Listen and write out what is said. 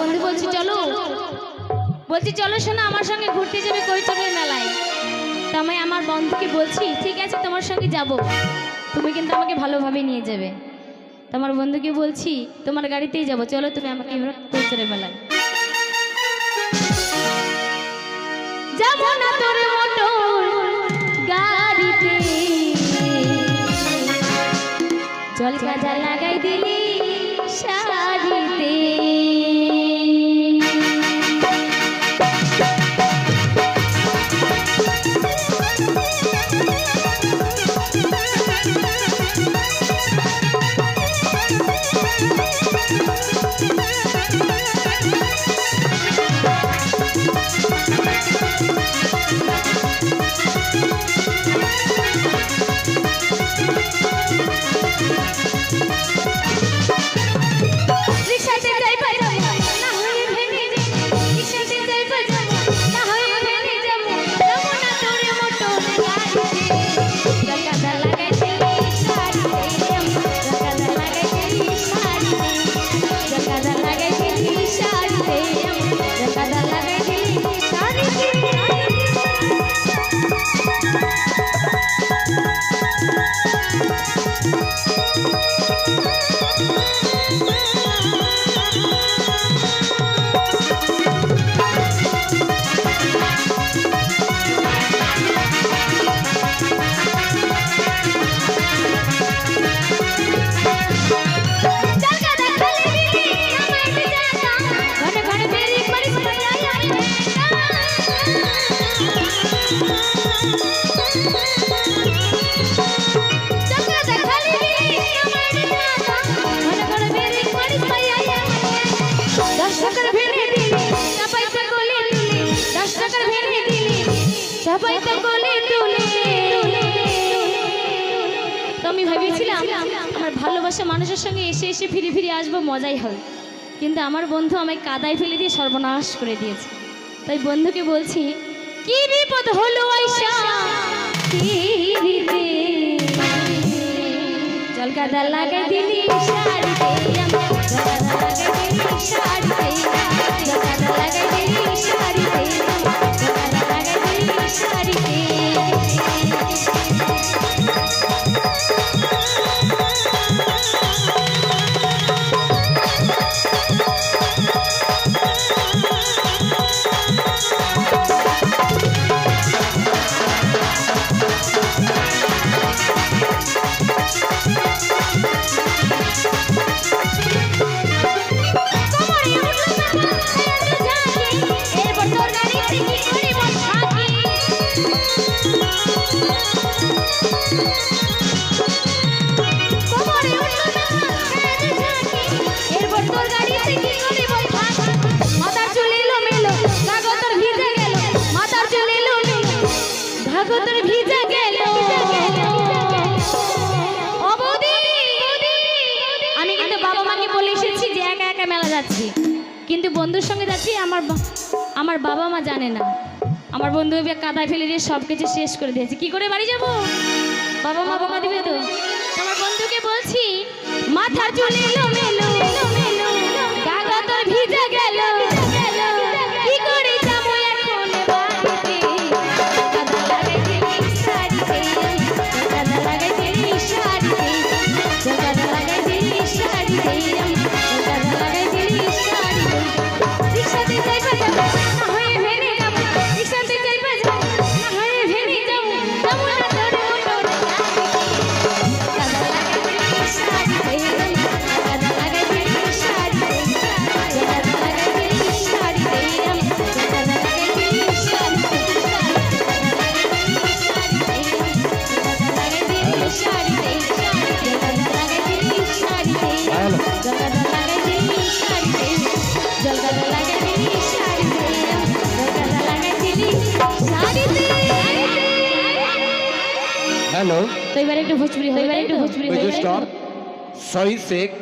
বন্ধু বলছি, চলো। বলছি, চলো শোনো, আমার সঙ্গে ঘুরতে যাবে কৈচকের মেলায়। আমি আমার বন্ধুকে বলছি, ঠিক আছে, তোমার সঙ্গে যাব। তুমি কিন্তু আমাকে ভালোভাবে নিয়ে যাবে। তোমার বন্ধুকে বলছি, তোমার গাড়িতেই যাব। চলো, তুমি আমাকে কৈচকের মেলায়। যাব না কাজা লাগাই দিলি শাড়িতে তো আমি ভেবেছিলাম, আমার ভালোবাসা মানুষের সঙ্গে এসে এসে ফিরে ফিরে আসব, মজাই হবে। কিন্তু আমার বন্ধু আমায় কাদায় ফেলে দিয়ে সর্বনাশ করে দিয়েছে। তাই বন্ধুকে বলছি কি বিপদ হলো আইসা পিরিতে? জল কাদা লাগাই দিলি শাড়িতে সঙ্গে যাচ্ছি, আমার আমার বাবা মা জানে না। আমার বন্ধু কাদায় ফেলে দিয়ে সব কিছু শেষ করে দিয়েছে। কি করে বাড়ি যাব? বাবা মা বোকা দিবে তো? আমার বন্ধুকে বলছি, মাথা চুল हेलो তো এবার একটু ভোজপুরি এবার একটু ভোজপুরি stop? Sorry, Sheikh.